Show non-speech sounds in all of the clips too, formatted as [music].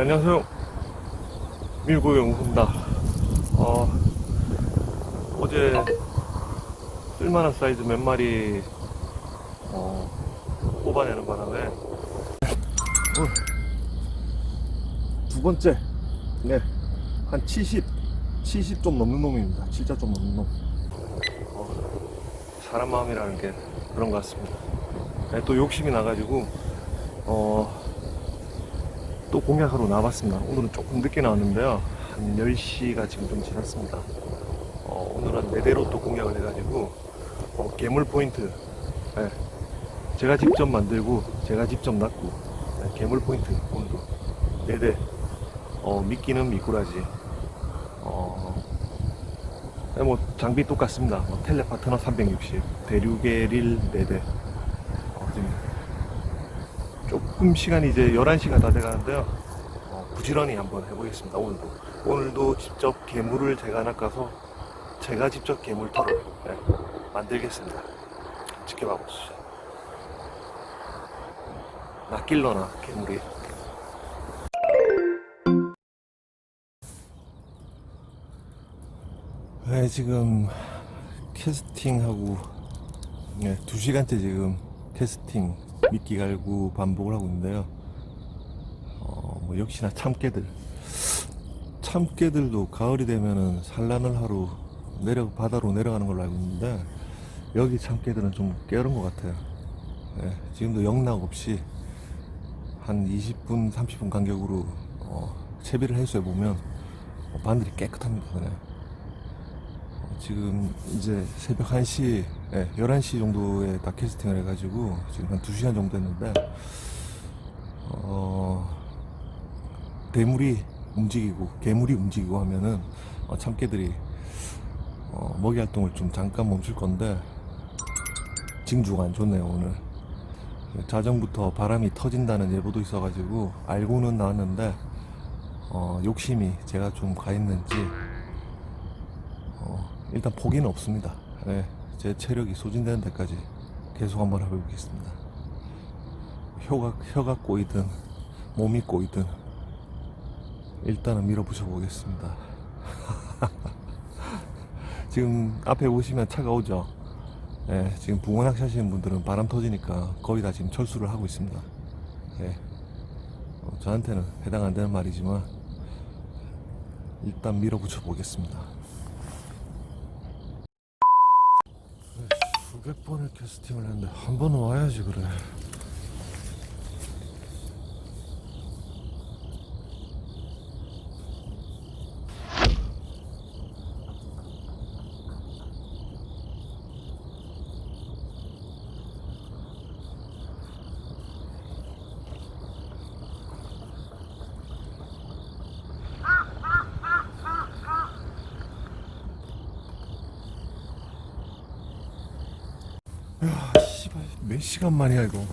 네, 안녕하세요. 밀고의 웅입니다. 어, 어제 쓸만한 사이즈 몇 마리 어, 뽑아내는 바람에 어, 두 번째 네, 한 70, 70 좀 넘는 놈입니다. 진짜 좀 넘는 놈. 어, 사람 마음이라는 게 그런 것 같습니다. 네, 또 욕심이 나가지고 어, 또 공략하러 나왔습니다. 오늘은 조금 늦게 나왔는데요. 한 10시가 지금 좀 지났습니다. 어, 오늘은 4대로 또 공략을 해가지고, 어, 괴물 포인트. 예, 제가 직접 만들고, 제가 직접 낚고, 예, 괴물 포인트 오늘도 4대. 어, 미끼는 미꾸라지. 어, 예, 뭐, 장비 똑같습니다. 뭐, 텔레파트너 360, 대륙의 릴 4대. 어, 지금 조금 시간이 이제 11시가 다 돼가는데요. 어, 부지런히 한번 해보겠습니다. 오늘도. 오늘도 직접 괴물을 제가 낚아서 제가 직접 괴물터를 네, 만들겠습니다. 지켜봐 보시죠. 낚일러나 괴물이. 네, 지금 캐스팅하고 네, 2시간째 지금 캐스팅 미끼 갈고 반복을 하고 있는데요. 어, 뭐 역시나 참깨들. 참깨들도 가을이 되면은 산란을 하러 내려 바다로 내려가는 걸로 알고 있는데 여기 참깨들은 좀 깨어른 것 같아요. 예, 지금도 영락 없이 한 20분, 30분 간격으로 어, 채비를 해수해 보면 어, 바늘이 깨끗합니다. 그냥. 어, 지금 이제 새벽 1시, 예, 11시 정도에 다 캐스팅을 해가지고 지금 한 2시간 정도 했는데, 어, 대물이 움직이고, 개물이 움직이고 하면은 어, 참깨들이 어, 먹이 활동을 좀 잠깐 멈출 건데, 징조가 안 좋네요, 오늘. 자정부터 바람이 터진다는 예보도 있어가지고, 알고는 나왔는데, 어, 욕심이 제가 좀 가 있는지, 어, 일단 포기는 없습니다. 예, 제 체력이 소진되는 데까지 계속 한번 해보겠습니다. 혀가, 혀가 꼬이든 몸이 꼬이든 일단은 밀어붙여 보겠습니다. [laughs] 지금 앞에 보시면 차가 오죠. 예, 지금 붕어 낚시 하시는 분들은 바람 터지니까 거의 다 지금 철수를 하고 있습니다. 예, 어, 저한테는 해당 안 되는 말이지만 일단 밀어붙여 보겠습니다. 수백 번의 캐스팅을 했는데 한 번은 와야지 그래. 몇 시간 만이야 이거.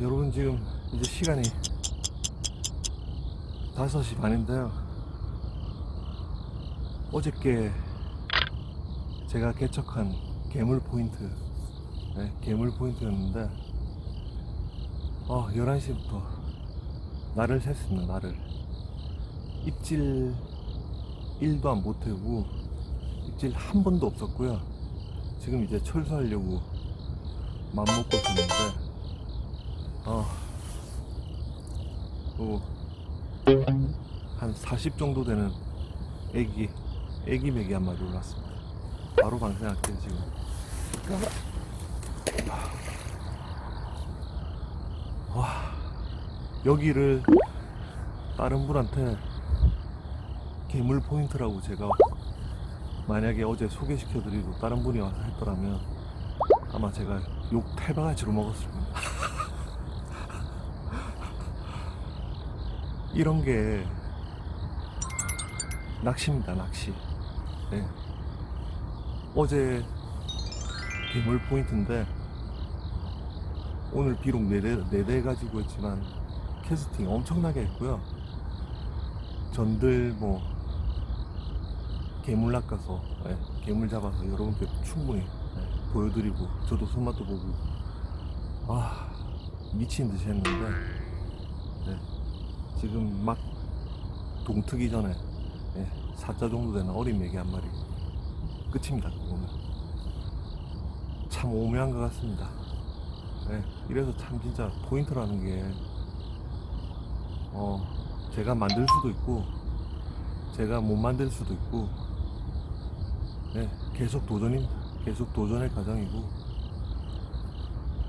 여러분 지금 이제 시간이 5시 반인데요. 어저께 제가 개척한 괴물 포인트, 네, 괴물 포인트였는데, 어, 11시부터 날을 샜습니다, 날을. 입질 1도 안 보태고, 입질 한 번도 없었고요. 지금 이제 철수하려고 맘먹고 있었는데, 어, 또, 한40 정도 되는 애기 애기 메기 한 마리 올랐습니다. 바로 방생할게요 지금. 와 여기를 다른 분한테 괴물 포인트라고 제가 만약에 어제 소개시켜드리고 다른 분이 와서 했더라면 아마 제가 욕 태바가지로 먹었을 겁니다. 이런 게 낚시입니다, 낚시. 네. 어제 괴물 포인트인데 오늘 비록 4대, 4대 가지고 했지만 캐스팅 엄청나게 했고요. 전들 뭐 괴물 낚아서 예, 괴물 잡아서 여러분께 충분히 예, 보여드리고 저도 손맛도 보고 아 미친 듯이 했는데 네, 지금 막 동트기 전에 예, 사자 정도 되는 어린 메기 한 마리 끝입니다 그거는 참 오묘한 것 같습니다 예, 이래서 참 진짜 포인트라는 게 어, 제가 만들 수도 있고 제가 못 만들 수도 있고 네, 계속 도전입니다. 계속 도전의 과정이고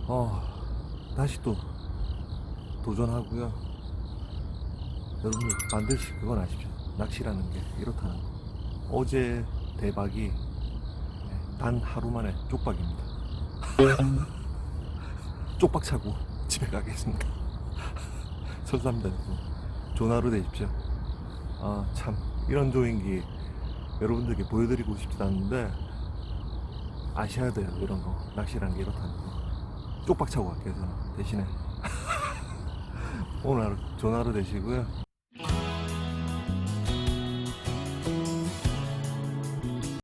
어, 다시 또 도전하고요. 여러분들 반드시 그건 아십시오. 낚시라는 게 이렇다는 거. 어제 대박이 네, 단 하루 만에 쪽박입니다. [laughs] 쪽박 차고 집에 가겠습니다. 좋은 하루 되십시오. 아, 참. 이런 조인기 여러분들께 보여드리고 싶지 않은데, 아셔야 돼요. 이런 거. 낚시라는 게 이렇다는 거. 쪽박 차고 갈게요, 저는. 대신에. [laughs] 오늘 하루 하루 되시고요.